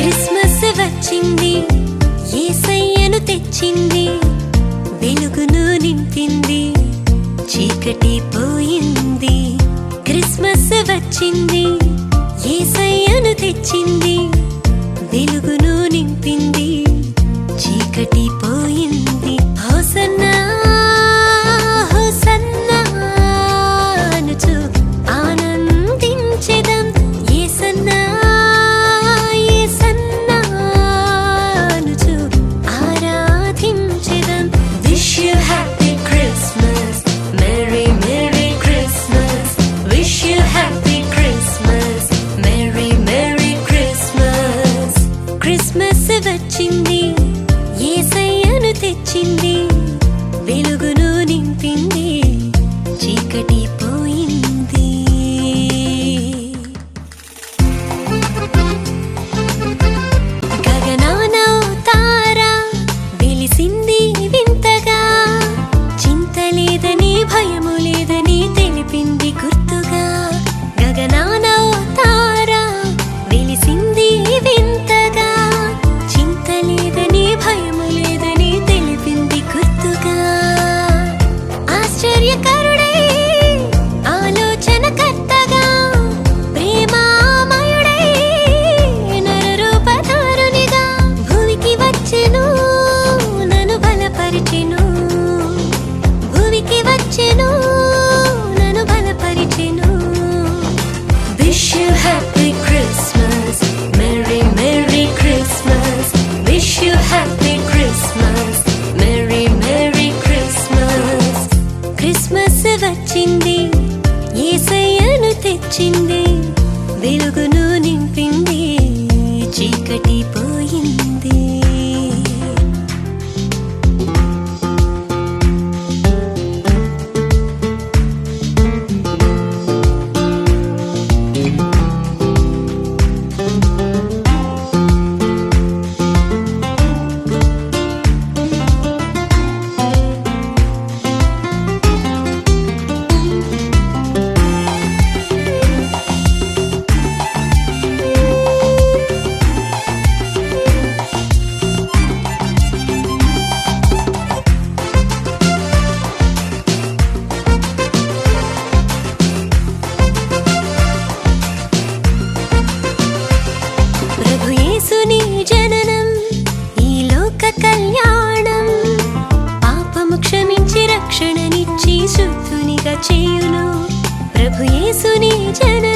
Christmas వచ్చింది ఏసయ్యను తెచ్చింది వెలుగును నింపింది చీకటి పోయింది. క్రిస్మస్ వచ్చింది ఏసయ్యను తెచ్చింది. క్రిస్మస్ వచ్చింది. ఏసయ్యను తెచ్చింది. వెలుగును వెలిగించింది వెలుగును నింపింది చీకటి పో యేసుని జన